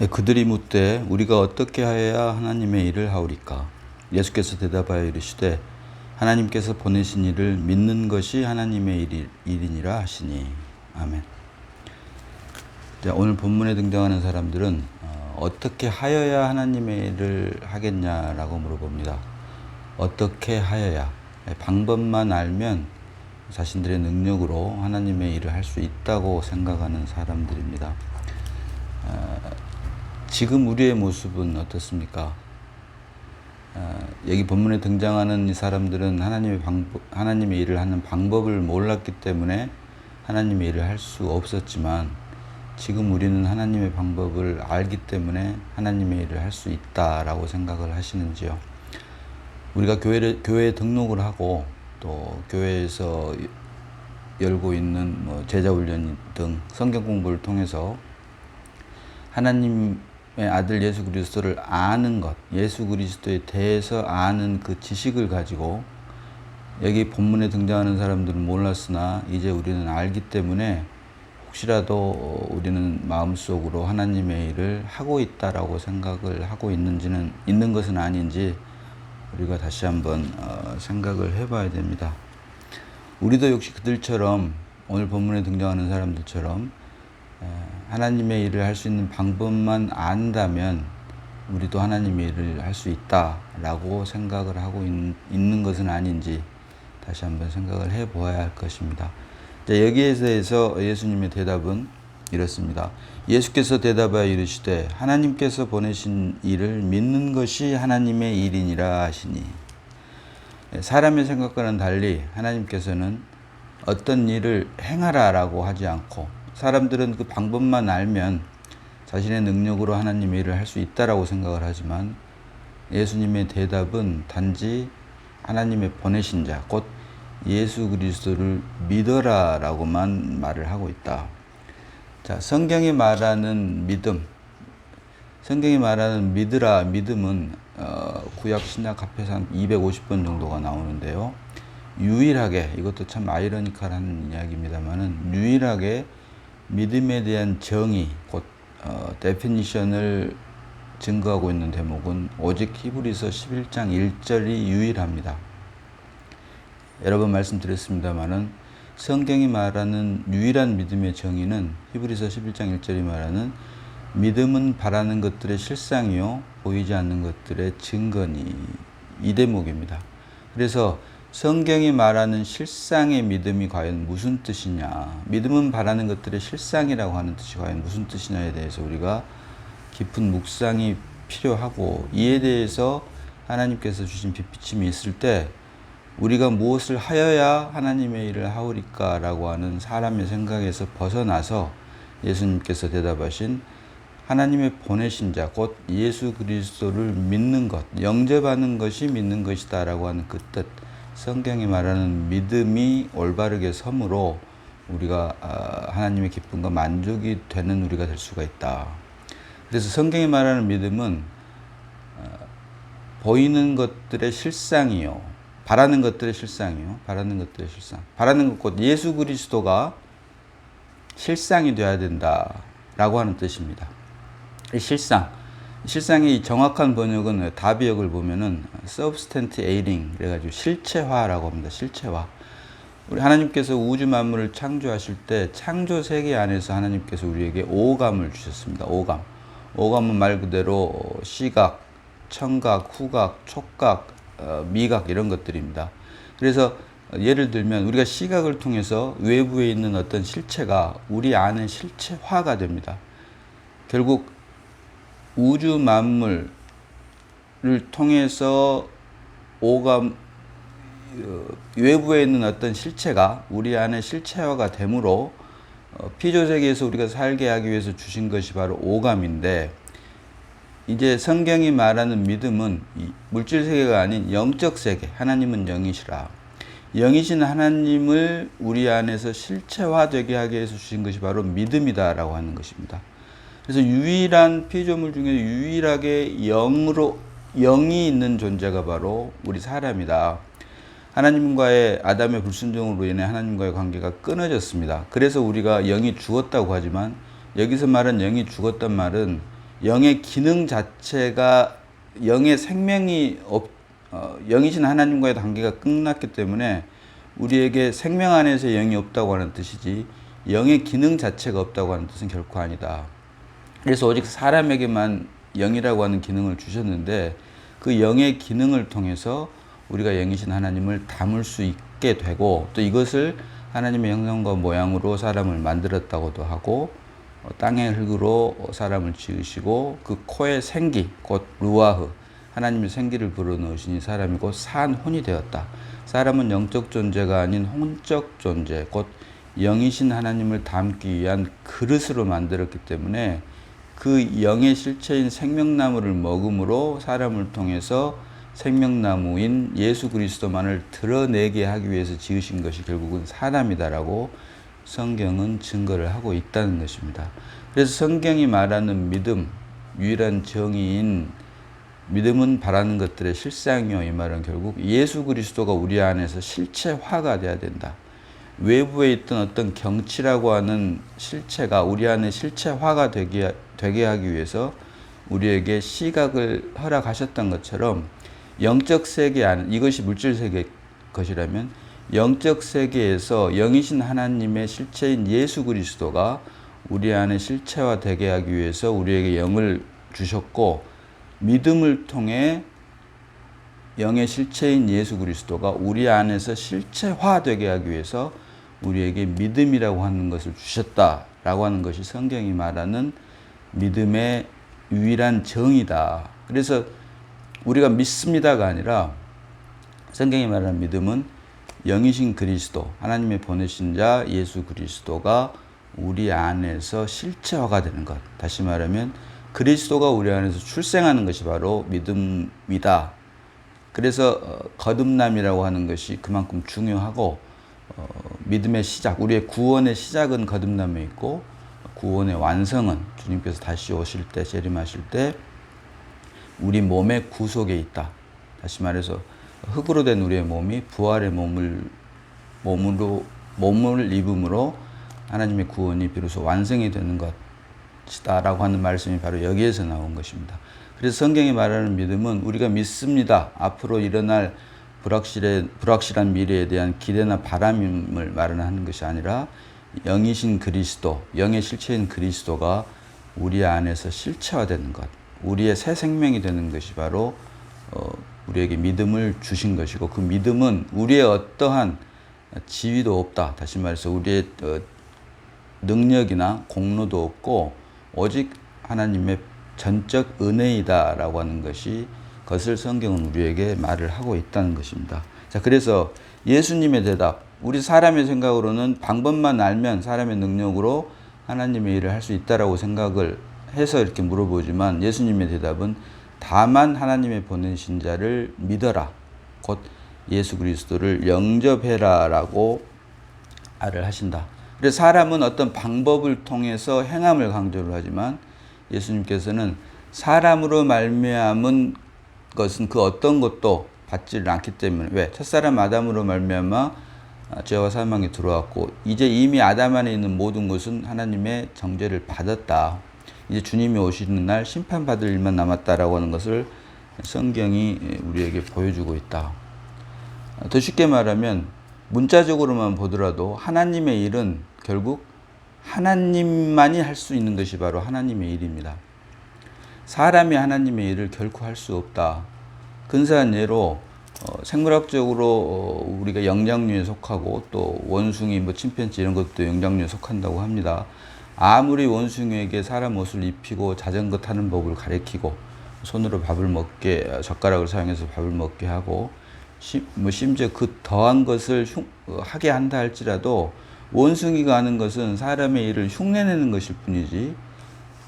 예, 그들이 묻되 우리가 어떻게 하여야 하나님의 일을 하오리까 예수께서 대답하여 이르시되 하나님께서 보내신 일을 믿는 것이 하나님의 일이, 일이니라 하시니 아멘. 자, 오늘 본문에 등장하는 사람들은 어, 어떻게 하여야 하나님의 일을 하겠냐라고 물어봅니다. 어떻게 하여야 예, 방법만 알면 자신들의 능력으로 하나님의 일을 할 수 있다고 생각하는 사람들입니다. 어, 지금 우리의 모습은 어떻습니까? 어, 여기 본문에 등장하는 이 사람들은 하나님의 방법, 하나님의 일을 하는 방법을 몰랐기 때문에 하나님의 일을 할 수 없었지만 지금 우리는 하나님의 방법을 알기 때문에 하나님의 일을 할 수 있다라고 생각을 하시는지요? 우리가 교회를, 교회에 등록을 하고 또 교회에서 열고 있는 뭐 제자 훈련 등 성경 공부를 통해서 하나님의 아들 예수 그리스도를 아는 것, 예수 그리스도에 대해서 아는 그 지식을 가지고 여기 본문에 등장하는 사람들은 몰랐으나 이제 우리는 알기 때문에 혹시라도 우리는 마음속으로 하나님의 일을 하고 있다라고 생각을 하고 있는지는 있는 것은 아닌지 우리가 다시 한번 어, 생각을 해봐야 됩니다. 우리도 역시 그들처럼 오늘 본문에 등장하는 사람들처럼 하나님의 일을 할 수 있는 방법만 안다면 우리도 하나님의 일을 할 수 있다라고 생각을 하고 있, 는 것은 아닌지 다시 한번 생각을 해 보아야 할 것입니다. 여기에 대해서 예수님의 대답은 이렇습니다. 예수께서 대답하여 이르시되 하나님께서 보내신 일을 믿는 것이 하나님의 일이니라 하시니 사람의 생각과는 달리 하나님께서는 어떤 일을 행하라라고 하지 않고 사람들은 그 방법만 알면 자신의 능력으로 하나님의 일을 할 수 있다라고 생각을 하지만 예수님의 대답은 단지 하나님의 보내신 자, 곧 예수 그리스도를 믿어라라고만 말을 하고 있다. 자, 성경이 말하는 믿음, 성경이 말하는 믿으라 믿음은 어, 구약 신약 합해서 한 250번 정도가 나오는데요. 유일하게 이것도 참 아이러니컬한 이야기입니다만은 유일하게 믿음에 대한 정의 곧 어, 데피니션을 증거하고 있는 대목은 오직 히브리서 11장 1절이 유일합니다. 여러 번 말씀드렸습니다만은 성경이 말하는 유일한 믿음의 정의는 히브리서 11장 1절이 말하는 믿음은 바라는 것들의 실상이요 보이지 않는 것들의 증거니 이 대목입니다. 그래서 성경이 말하는 실상의 믿음이 과연 무슨 뜻이냐? 믿음은 바라는 것들의 실상이라고 하는 뜻이 과연 무슨 뜻이냐에 대해서 우리가 깊은 묵상이 필요하고 이에 대해서 하나님께서 주신 빛비침이 있을 때 우리가 무엇을 하여야 하나님의 일을 하오리까라고 하는 사람의 생각에서 벗어나서 예수님께서 대답하신 하나님의 보내신 자, 곧 예수 그리스도를 믿는 것, 영접하는 것이 믿는 것이다라고 하는 그 뜻, 성경이 말하는 믿음이 올바르게 섬으로 우리가 아, 하나님의 기쁨과 만족이 되는 우리가 될 수가 있다. 그래서 성경이 말하는 믿음은 어, 보이는 것들의 실상이요. 바라는 것들의 실상이요. 바라는 것들의 실상. 바라는 것곧 예수 그리스도가 실상이 되어야 된다라고 하는 뜻입니다. 이 실상. 실상의 정확한 번역은 다비역을 보면은 substantiating 그래가지고 실체화라고 합니다. 실체화. 우리 하나님께서 우주 만물을 창조하실 때 창조 세계 안에서 하나님께서 우리에게 오감을 주셨습니다. 오감. 오감은 말 그대로 시각, 청각, 후각, 촉각, 어, 미각 이런 것들입니다. 그래서 예를 들면 우리가 시각을 통해서 외부에 있는 어떤 실체가 우리 안에 실체화가 됩니다. 결국 우주 만물을 통해서 오감 어, 외부에 있는 어떤 실체가 우리 안에 실체화가 되므로 어, 피조 세계에서 우리가 살게 하기 위해서 주신 것이 바로 오감인데 이제 성경이 말하는 믿음은 물질 세계가 아닌 영적 세계, 하나님은 영이시라. 영이신 하나님을 우리 안에서 실체화되게 하기 위해서 주신 것이 바로 믿음이다라고 하는 것입니다. 그래서 유일한 피조물 중에 유일하게 영으로 영이 있는 존재가 바로 우리 사람이다. 하나님과의 아담의 불순종으로 인해 하나님과의 관계가 끊어졌습니다. 그래서 우리가 영이 죽었다고 하지만 여기서 말한 영이 죽었단 말은 영의 기능 자체가 영의 생명이 없, 어, 영이신 하나님과의 관계가 끝났기 때문에 우리에게 생명 안에서 영이 없다고 하는 뜻이지 영의 기능 자체가 없다고 하는 뜻은 결코 아니다. 그래서 오직 사람에게만 영이라고 하는 기능을 주셨는데 그 영의 기능을 통해서 우리가 영이신 하나님을 담을 수 있게 되고 또 이것을 하나님의 형상과 모양으로 사람을 만들었다고도 하고 어, 땅의 흙으로 사람을 지으시고 그 코의 생기 곧 루아흐 하나님의 생기를 불어넣으시니 사람이 곧 산혼이 되었다. 사람은 영적 존재가 아닌 혼적 존재 곧 영이신 하나님을 담기 위한 그릇으로 만들었기 때문에 그 영의 실체인 생명나무를 먹음으로 사람을 통해서 생명나무인 예수 그리스도만을 드러내게 하기 위해서 지으신 것이 결국은 사람이다라고 성경은 증거를 하고 있다는 것입니다. 그래서 성경이 말하는 믿음, 유일한 정의인 믿음은 바라는 것들의 실상이요. 이 말은 결국 예수 그리스도가 우리 안에서 실체화가 돼야 된다. 외부에 있던 어떤 경치라고 하는 실체가 우리 안에 실체화가 되게, 되게 하기 위해서 우리에게 시각을 허락하셨던 것처럼 영적 세계 안, 이것이 물질 세계 것이라면 영적 세계에서 영이신 하나님의 실체인 예수 그리스도가 우리 안에 실체화 되게 하기 위해서 우리에게 영을 주셨고 믿음을 통해 영의 실체인 예수 그리스도가 우리 안에서 실체화 되게 하기 위해서 우리에게 믿음이라고 하는 것을 주셨다라고 하는 것이 성경이 말하는 믿음의 유일한 정이다. 그래서 우리가 믿습니다가 아니라 성경이 말하는 믿음은 영이신 그리스도, 하나님의 보내신 자 예수 그리스도가 우리 안에서 실체화가 되는 것. 다시 말하면 그리스도가 우리 안에서 출생하는 것이 바로 믿음이다. 그래서 어, 거듭남이라고 하는 것이 그만큼 중요하고 어, 믿음의 시작, 우리의 구원의 시작은 거듭남에 있고 구원의 완성은 주님께서 다시 오실 때 재림하실 때 우리 몸의 구속에 있다. 다시 말해서 흙으로 된 우리의 몸이 부활의 몸을 몸으로 몸을 입음으로 하나님의 구원이 비로소 완성이 되는 것이다라고 하는 말씀이 바로 여기에서 나온 것입니다. 그래서 성경이 말하는 믿음은 우리가 믿습니다. 앞으로 일어날 불확실해, 불확실한 미래에 대한 기대나 바람을 말하는 것이 아니라 영이신 그리스도, 영의 실체인 그리스도가 우리 안에서 실체화되는 것, 우리의 새 생명이 되는 것이 바로 어, 우리에게 믿음을 주신 것이고 그 믿음은 우리의 어떠한 지위도 없다. 다시 말해서 우리의 어, 능력이나 공로도 없고 오직 하나님의 전적 은혜이다라고 하는 것이 것을 성경은 우리에게 말을 하고 있다는 것입니다. 자, 그래서 예수님의 대답, 우리 사람의 생각으로는 방법만 알면 사람의 능력으로 하나님의 일을 할 수 있다라고 생각을 해서 이렇게 물어보지만 예수님의 대답은 다만 하나님의 보내신 자를 믿어라. 곧 예수 그리스도를 영접해라라고 말을 하신다. 그래서 사람은 어떤 방법을 통해서 행함을 강조를 하지만 예수님께서는 사람으로 말미암은 것은 그 어떤 것도 받지를 않기 때문에 왜 첫사람 아담으로 말미암아 죄와 사망이 들어왔고 이제 이미 아담 안에 있는 모든 것은 하나님의 정죄를 받았다. 이제 주님이 오시는 날 심판받을 일만 남았다라고 하는 것을 성경이 우리에게 보여주고 있다. 더 쉽게 말하면 문자적으로만 보더라도 하나님의 일은 결국 하나님만이 할 수 있는 것이 바로 하나님의 일입니다. 사람이 하나님의 일을 결코 할 수 없다. 근사한 예로 어, 생물학적으로 어, 우리가 영장류에 속하고 또 원숭이, 뭐 침팬지 이런 것도 영장류에 속한다고 합니다. 아무리 원숭이에게 사람 옷을 입히고 자전거 타는 법을 가르치고 손으로 밥을 먹게 젓가락을 사용해서 밥을 먹게 하고 시, 뭐 심지어 그 더한 것을 흉, 하게 한다 할지라도 원숭이가 하는 것은 사람의 일을 흉내내는 것일 뿐이지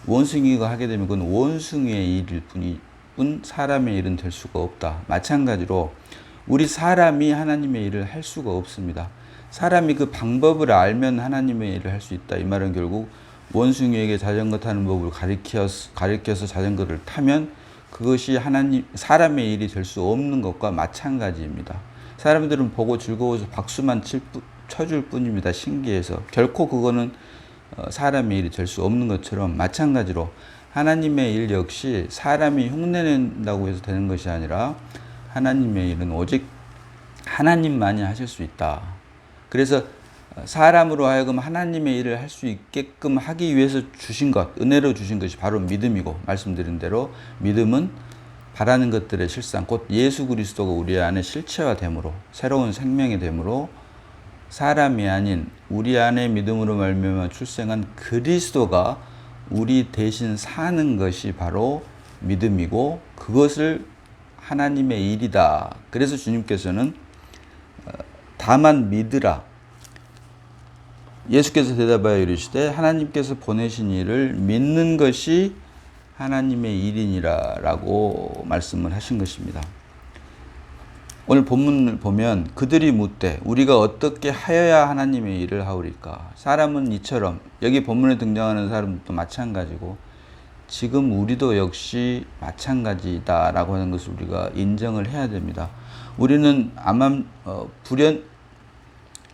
원숭이가 하게 되면 그건 원숭이의 일일 뿐이 뿐 사람의 일은 될 수가 없다. 마찬가지로 우리 사람이 하나님의 일을 할 수가 없습니다. 사람이 그 방법을 알면 하나님의 일을 할 수 있다. 이 말은 결국 원숭이에게 자전거 타는 법을 가르쳐서, 가르쳐서 자전거를 타면 그것이 하나님, 사람의 일이 될 수 없는 것과 마찬가지입니다. 사람들은 보고 즐거워서 박수만 칠, 쳐줄 뿐입니다. 신기해서. 결코 그거는 어, 사람의 일이 될 수 없는 것처럼 마찬가지로 하나님의 일 역시 사람이 흉내낸다고 해서 되는 것이 아니라 하나님의 일은 오직 하나님만이 하실 수 있다. 그래서 사람으로 하여금 하나님의 일을 할 수 있게끔 하기 위해서 주신 것, 은혜로 주신 것이 바로 믿음이고 말씀드린 대로 믿음은 바라는 것들의 실상, 곧 예수 그리스도가 우리 안에 실체화됨으로 새로운 생명이 되므로 사람이 아닌 우리 안에 믿음으로 말미암아 출생한 그리스도가 우리 대신 사는 것이 바로 믿음이고 그것을 하나님의 일이다. 그래서 주님께서는 어, 다만 믿으라. 예수께서 대답하여 이르시되 하나님께서 보내신 일을 믿는 것이 하나님의 일이니라라고 말씀을 하신 것입니다. 오늘 본문을 보면 그들이 묻되 우리가 어떻게 하여야 하나님의 일을 하오리까? 사람은 이처럼 여기 본문에 등장하는 사람도 마찬가지고 지금 우리도 역시 마찬가지다라고 하는 것을 우리가 인정을 해야 됩니다. 우리는 아마 어, 불연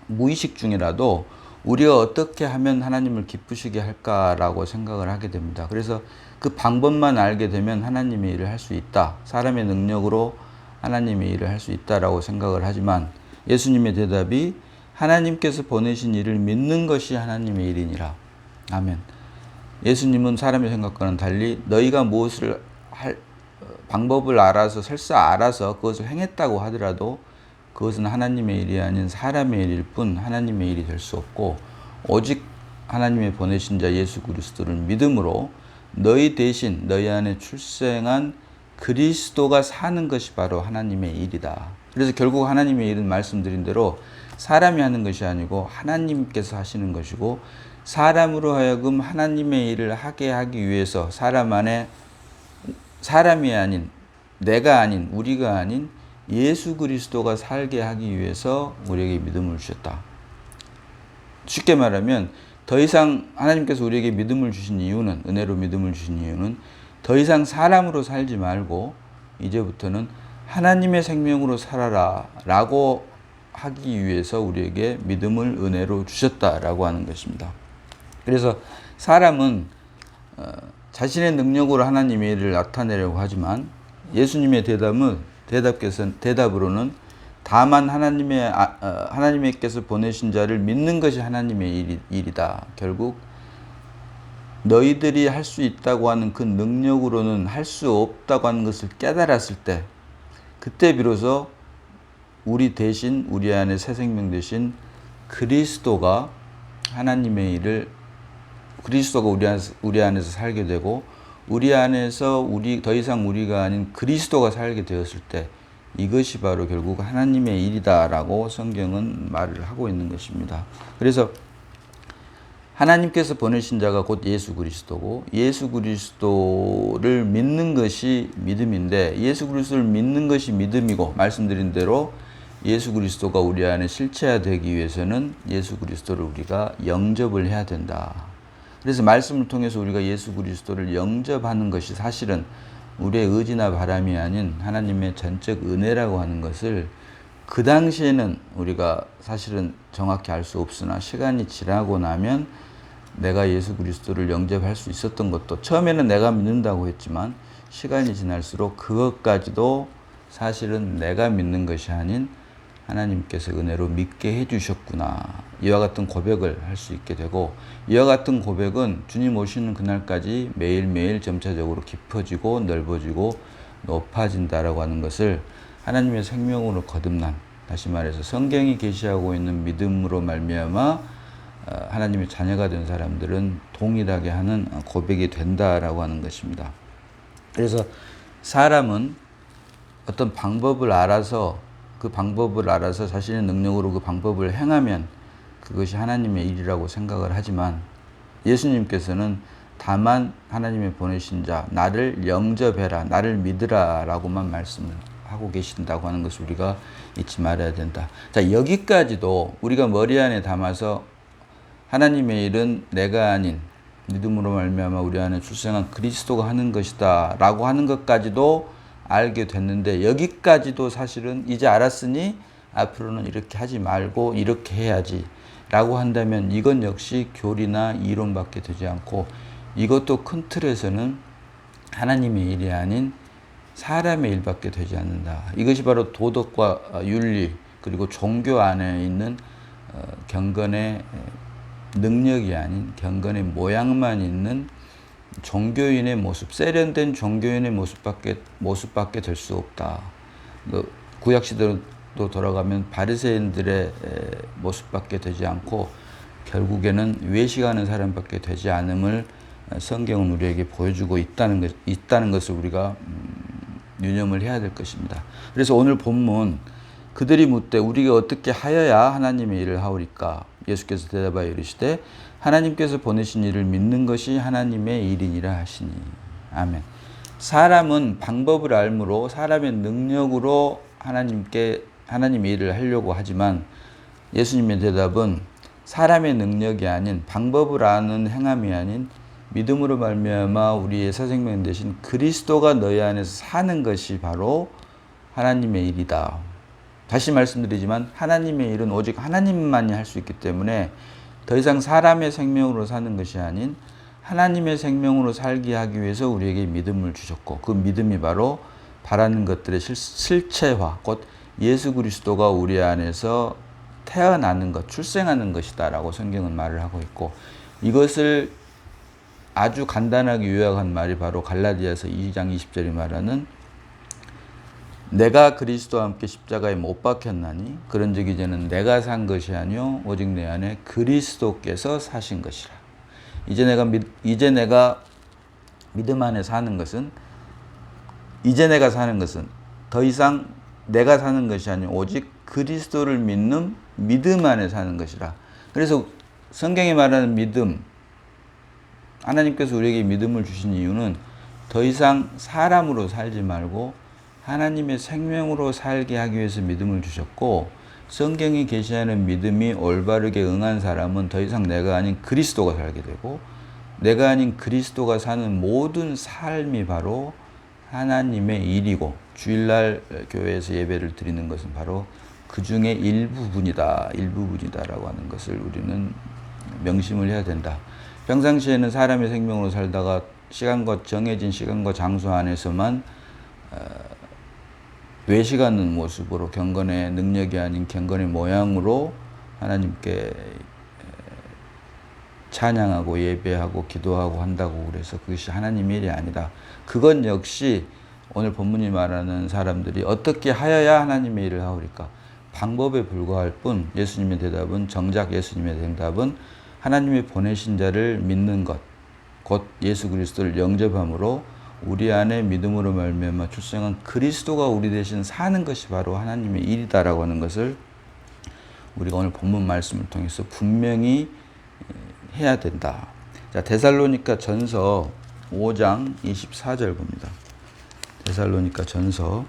무의식 중이라도 우리가 어떻게 하면 하나님을 기쁘시게 할까라고 생각을 하게 됩니다. 그래서 그 방법만 알게 되면 하나님의 일을 할 수 있다. 사람의 능력으로 하나님의 일을 할 수 있다라고 생각을 하지만 예수님의 대답이 하나님께서 보내신 일을 믿는 것이 하나님의 일이니라. 아멘. 예수님은 사람의 생각과는 달리 너희가 무엇을 할 방법을 알아서 설사 알아서 그것을 행했다고 하더라도 그것은 하나님의 일이 아닌 사람의 일일 뿐 하나님의 일이 될 수 없고 오직 하나님의 보내신 자 예수 그리스도를 믿음으로 너희 대신 너희 안에 출생한 그리스도가 사는 것이 바로 하나님의 일이다. 그래서 결국 하나님의 일은 말씀드린 대로 사람이 하는 것이 아니고 하나님께서 하시는 것이고 사람으로 하여금 하나님의 일을 하게 하기 위해서 사람 안에 사람이 아닌 내가 아닌 우리가 아닌 예수 그리스도가 살게 하기 위해서 우리에게 믿음을 주셨다. 쉽게 말하면 더 이상 하나님께서 우리에게 믿음을 주신 이유는 은혜로 믿음을 주신 이유는 더 이상 사람으로 살지 말고 이제부터는 하나님의 생명으로 살아라 라고 하기 위해서 우리에게 믿음을 은혜로 주셨다라고 하는 것입니다. 그래서 사람은 어, 자신의 능력으로 하나님의 일을 나타내려고 하지만 예수님의 대답은 대답께서 대답으로는 다만 하나님의 아, 어, 하나님께서 보내신 자를 믿는 것이 하나님의 일, 이다 결국 너희들이 할 수 있다고 하는 그 능력으로는 할 수 없다고 하는 것을 깨달았을 때 그때 비로소 우리 대신 우리 안에 새 생명 대신 그리스도가 하나님의 일을 그리스도가 우리 안에서, 우리 안에서 살게 되고 우리 안에서 우리 더 이상 우리가 아닌 그리스도가 살게 되었을 때 이것이 바로 결국 하나님의 일이다라고 성경은 말을 하고 있는 것입니다. 그래서 하나님께서 보내신 자가 곧 예수 그리스도고 예수 그리스도를 믿는 것이 믿음인데 예수 그리스도를 믿는 것이 믿음이고 말씀드린 대로 예수 그리스도가 우리 안에 실체화되기 위해서는 예수 그리스도를 우리가 영접을 해야 된다. 그래서 말씀을 통해서 우리가 예수 그리스도를 영접하는 것이 사실은 우리의 의지나 바람이 아닌 하나님의 전적 은혜라고 하는 것을 그 당시에는 우리가 사실은 정확히 알 수 없으나 시간이 지나고 나면 내가 예수 그리스도를 영접할 수 있었던 것도 처음에는 내가 믿는다고 했지만 시간이 지날수록 그것까지도 사실은 내가 믿는 것이 아닌 하나님께서 은혜로 믿게 해주셨구나. 이와 같은 고백을 할 수 있게 되고, 이와 같은 고백은 주님 오시는 그날까지 매일매일 점차적으로 깊어지고 넓어지고 높아진다라고 하는 것을 하나님의 생명으로 거듭난, 다시 말해서 성경이 계시하고 있는 믿음으로 말미암아 어, 하나님의 자녀가 된 사람들은 동일하게 하는 고백이 된다라고 하는 것입니다. 그래서 사람은 어떤 방법을 알아서 그 방법을 알아서 자신의 능력으로 그 방법을 행하면 그것이 하나님의 일이라고 생각을 하지만 예수님께서는 다만 하나님의 보내신 자, 나를 영접해라, 나를 믿으라 라고만 말씀을 하고 계신다고 하는 것을 우리가 잊지 말아야 된다. 자, 여기까지도 우리가 머리 안에 담아서 하나님의 일은 내가 아닌 믿음으로 말미암아 우리 안에 출생한 그리스도가 하는 것이다라고 하는 것까지도 알게 됐는데 여기까지도 사실은 이제 알았으니 앞으로는 이렇게 하지 말고 이렇게 해야지 라고 한다면 이건 역시 교리나 이론밖에 되지 않고 이것도 큰 틀에서는 하나님의 일이 아닌 사람의 일밖에 되지 않는다. 이것이 바로 도덕과 윤리 그리고 종교 안에 있는 어, 경건의 능력이 아닌 경건의 모양만 있는 종교인의 모습, 세련된 종교인의 모습밖에 모습밖에 될 수 없다. 그 구약 시대로 돌아가면 바리새인들의 모습밖에 되지 않고 결국에는 외식하는 사람밖에 되지 않음을 성경은 우리에게 보여주고 있다는 것, 있다는 것을 우리가 음, 유념을 해야 될 것입니다. 그래서 오늘 본문 그들이 묻되 우리가 어떻게 하여야 하나님의 일을 하오리까? 예수께서 대답하여 이르시되 하나님께서 보내신 일을 믿는 것이 하나님의 일이니라 하시니. 아멘. 사람은 방법을 알므로 사람의 능력으로 하나님께 하나님의 일을 하려고 하지만 예수님의 대답은 사람의 능력이 아닌 방법을 아는 행함이 아닌 믿음으로 말미암아 우리의 새 생명 대신 그리스도가 너희 안에서 사는 것이 바로 하나님의 일이다. 다시 말씀드리지만 하나님의 일은 오직 하나님만이 할 수 있기 때문에 더 이상 사람의 생명으로 사는 것이 아닌 하나님의 생명으로 살게 하기 위해서 우리에게 믿음을 주셨고 그 믿음이 바로 바라는 것들의 실 체화, 곧 예수 그리스도가 우리 안에서 태어나는 것, 출생하는 것이다라고 성경은 말을 하고 있고 이것을 아주 간단하게 요약한 말이 바로 갈라디아서 2장 20절이 말하는 내가 그리스도와 함께 십자가에 못 박혔나니 그런즉 이제는 내가 산 것이 아니요 오직 내 안에 그리스도께서 사신 것이라. 이제 내가 믿, 이제 내가 믿음 안에 사는 것은 이제 내가 사는 것은 더 이상 내가 사는 것이 아니요 오직 그리스도를 믿는 믿음 안에 사는 것이라. 그래서 성경이 말하는 믿음 하나님께서 우리에게 믿음을 주신 이유는 더 이상 사람으로 살지 말고 하나님의 생명으로 살게 하기 위해서 믿음을 주셨고 성경이 계시하는 믿음이 올바르게 응한 사람은 더 이상 내가 아닌 그리스도가 살게 되고 내가 아닌 그리스도가 사는 모든 삶이 바로 하나님의 일이고 주일날 교회에서 예배를 드리는 것은 바로 그 중에 일부분이다, 일부분이다라고 하는 것을 우리는 명심을 해야 된다. 평상시에는 사람의 생명으로 살다가 시간과 정해진 시간과 장소 안에서만 어, 외식하는 모습으로 경건의 능력이 아닌 경건의 모양으로 하나님께 찬양하고 예배하고 기도하고 한다고 그래서 그것이 하나님의 일이 아니다. 그건 역시 오늘 본문이 말하는 사람들이 어떻게 하여야 하나님의 일을 하오리까? 방법에 불과할 뿐 예수님의 대답은 정작 예수님의 대답은 하나님의 보내신 자를 믿는 것, 곧 예수 그리스도를 영접함으로 우리 안에 믿음으로 말미암아 출생한 그리스도가 우리 대신 사는 것이 바로 하나님의 일이다라고 하는 것을 우리가 오늘 본문 말씀을 통해서 분명히 해야 된다. 자, 데살로니가 전서 5장 24절 봅니다. 데살로니가 전서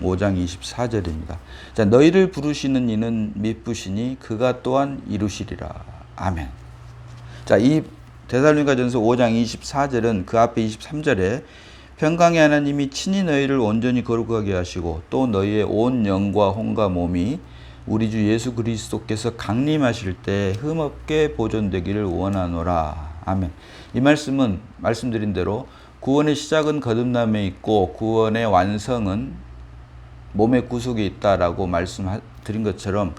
5장 24절입니다. 자, 너희를 부르시는 이는 미쁘시니 그가 또한 이루시리라. 아멘. 자, 이 데살로니가전서 5장 24절은 그 앞에 23절에 평강의 하나님이 친히 너희를 온전히 거룩하게 하시고 또 너희의 온 영과 혼과 몸이 우리 주 예수 그리스도께서 강림하실 때 흠없게 보존되기를 원하노라. 아멘. 이 말씀은 말씀드린 대로 구원의 시작은 거듭남에 있고 구원의 완성은 몸의 구속에 있다라고 말씀드린 것처럼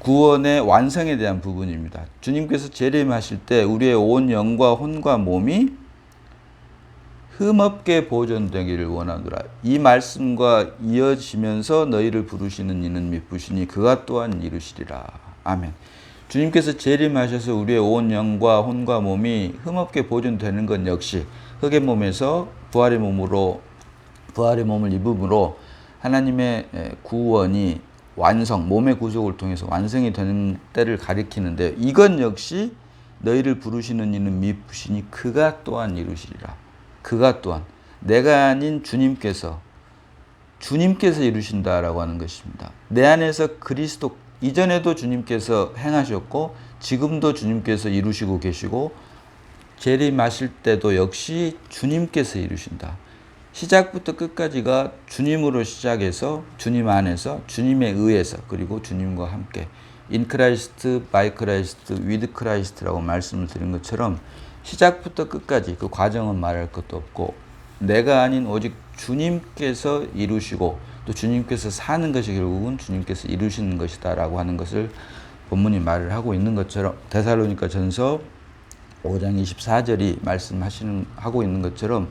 구원의 완성에 대한 부분입니다. 주님께서 재림하실 때 우리의 온 영과 혼과 몸이 흠없게 보존되기를 원하노라. 이 말씀과 이어지면서 너희를 부르시는 이는 미쁘시니 그가 또한 이루시리라. 아멘. 주님께서 재림하셔서 우리의 온 영과 혼과 몸이 흠없게 보존되는 것 역시 흙의 몸에서 부활의 몸으로 부활의 몸을 입음으로 하나님의 구원이 완성, 몸의 구속을 통해서 완성이 되는 때를 가리키는데 이건 역시 너희를 부르시는 이는 미쁘시니 그가 또한 이루시리라. 그가 또한 내가 아닌 주님께서 주님께서 이루신다라고 하는 것입니다. 내 안에서 그리스도 이전에도 주님께서 행하셨고 지금도 주님께서 이루시고 계시고 재림하실 때도 역시 주님께서 이루신다. 시작부터 끝까지가 주님으로 시작해서 주님 안에서 주님에 의해서 그리고 주님과 함께 in Christ, by Christ, with Christ라고 말씀을 드린 것처럼 시작부터 끝까지 그 과정은 말할 것도 없고 내가 아닌 오직 주님께서 이루시고 또 주님께서 사는 것이 결국은 주님께서 이루시는 것이다라고 하는 것을 본문이 말을 하고 있는 것처럼 데살로니가 전서 5장 24절이 말씀하시는 하고 있는 것처럼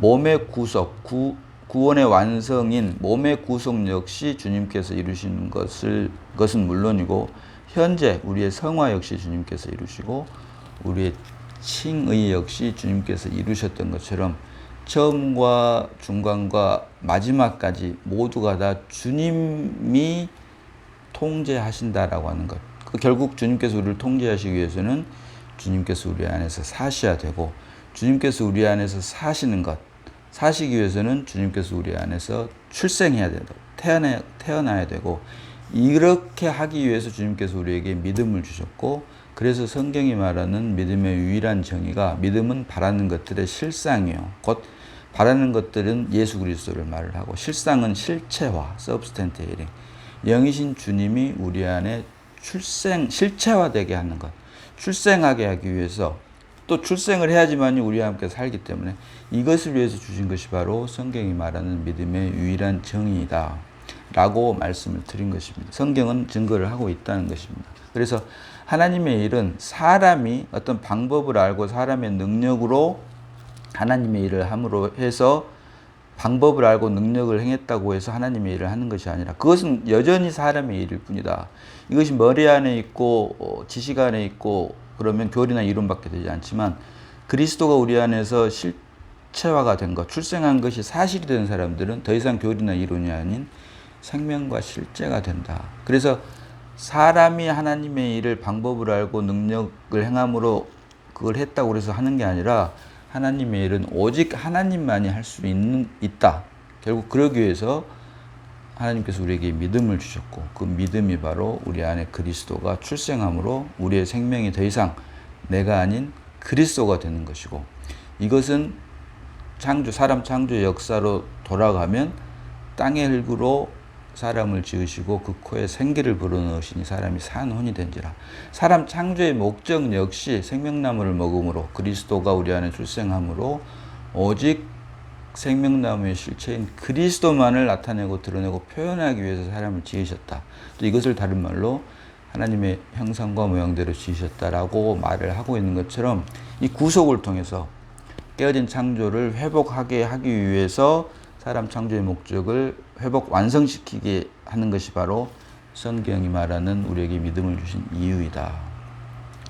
몸의 구속 구 구원의 완성인 몸의 구속 역시 주님께서 이루시는 것을 것은 물론이고 현재 우리의 성화 역시 주님께서 이루시고 우리의 칭의 역시 주님께서 이루셨던 것처럼 처음과 중간과 마지막까지 모두가 다 주님이 통제하신다라고 하는 것. 그 결국 주님께서 우리를 통제하시기 위해서는 주님께서 우리 안에서 사셔야 되고 주님께서 우리 안에서 사시는 것 사시기 위해서는 주님께서 우리 안에서 출생해야 되고 태어나, 태어나야 되고 이렇게 하기 위해서 주님께서 우리에게 믿음을 주셨고 그래서 성경이 말하는 믿음의 유일한 정의가 믿음은 바라는 것들의 실상이요. 곧 바라는 것들은 예수 그리스도를 말을 하고 실상은 실체화, substantiating. 영이신 주님이 우리 안에 출생, 실체화되게 하는 것. 출생하게 하기 위해서 또 출생을 해야지만이 우리와 함께 살기 때문에 이것을 위해서 주신 것이 바로 성경이 말하는 믿음의 유일한 정의이다. 라고 말씀을 드린 것입니다. 성경은 증거를 하고 있다는 것입니다. 그래서 하나님의 일은 사람이 어떤 방법을 알고 사람의 능력으로 하나님의 일을 함으로 해서 방법을 알고 능력을 행했다고 해서 하나님의 일을 하는 것이 아니라 그것은 여전히 사람의 일일 뿐이다. 이것이 머리 안에 있고 어, 지식 안에 있고 그러면 교리나 이론밖에 되지 않지만 그리스도가 우리 안에서 실체화가 된 것, 출생한 것이 사실이 된 사람들은 더 이상 교리나 이론이 아닌 생명과 실제가 된다. 그래서 사람이 하나님의 일을 방법을 알고 능력을 행함으로 그걸 했다고 그래서 하는 게 아니라 하나님의 일은 오직 하나님만이 할 수 있다. 결국 그러기 위해서 하나님께서 우리에게 믿음을 주셨고 그 믿음이 바로 우리 안에 그리스도가 출생함으로 우리의 생명이 더 이상 내가 아닌 그리스도가 되는 것이고 이것은 창조 사람 창조의 역사로 돌아가면 땅의 흙으로 사람을 지으시고 그 코에 생기를 불어넣으시니 사람이 산 혼이 된지라. 사람 창조의 목적 역시 생명나무를 먹음으로 그리스도가 우리 안에 출생함으로 오직 생명나무의 실체인 그리스도만을 나타내고 드러내고 표현하기 위해서 사람을 지으셨다. 또 이것을 다른 말로 하나님의 형상과 모양대로 지으셨다라고 말을 하고 있는 것처럼 이 구속을 통해서 깨어진 창조를 회복하게 하기 위해서 사람 창조의 목적을 회복 완성시키게 하는 것이 바로 성경이 말하는 우리에게 믿음을 주신 이유이다.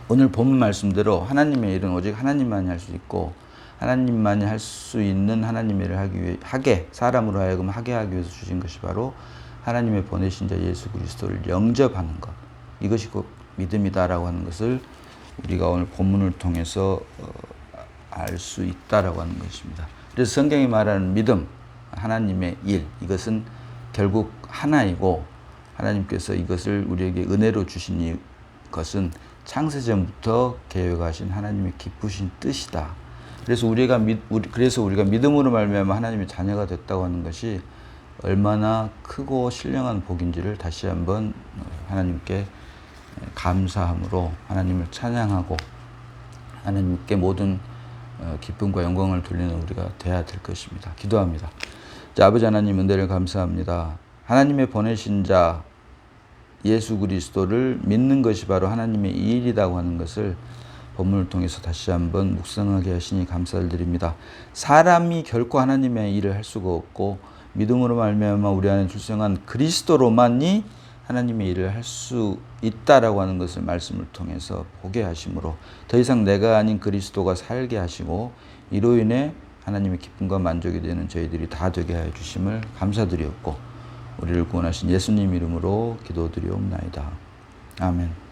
오늘 본 말씀대로 하나님의 일은 오직 하나님만이 할 수 있고 하나님만이 할 수 있는 하나님의 일을 하기 위해 하게 사람으로 하여금 하게 하기 위해서 주신 것이 바로 하나님의 보내신 자 예수 그리스도를 영접하는 것. 이것이 곧 믿음이다라고 하는 것을 우리가 오늘 본문을 통해서 어, 알수 있다라고 하는 것입니다. 그래서 성경이 말하는 믿음, 하나님의 일, 이것은 결국 하나이고 하나님께서 이것을 우리에게 은혜로 주신 것은 창세전부터 계획하신 하나님의 기쁘신 뜻이다. 그래서 우리가 믿, 우리, 그래서 우리가 믿음으로 말미암아 하나님의 자녀가 됐다고 하는 것이 얼마나 크고 신령한 복인지를 다시 한번 하나님께 감사함으로 하나님을 찬양하고 하나님께 모든 어, 기쁨과 영광을 돌리는 우리가 돼야 될 것입니다. 기도합니다. 자, 아버지 하나님 은혜를 감사합니다. 하나님의 보내신 자 예수 그리스도를 믿는 것이 바로 하나님의 일이라고 하는 것을 본문을 통해서 다시 한번 묵상하게 하시니 감사를 드립니다. 사람이 결코 하나님의 일을 할 수가 없고 믿음으로 말미암아 우리 안에 출생한 그리스도로만이 하나님의 일을 할 수 있다라고 하는 것을 말씀을 통해서 보게 하심으로 더 이상 내가 아닌 그리스도가 살게 하시고 이로 인해 하나님의 기쁨과 만족이 되는 저희들이 다 되게 하여 주심을 감사드리옵고 우리를 구원하신 예수님 이름으로 기도드리옵나이다. 아멘.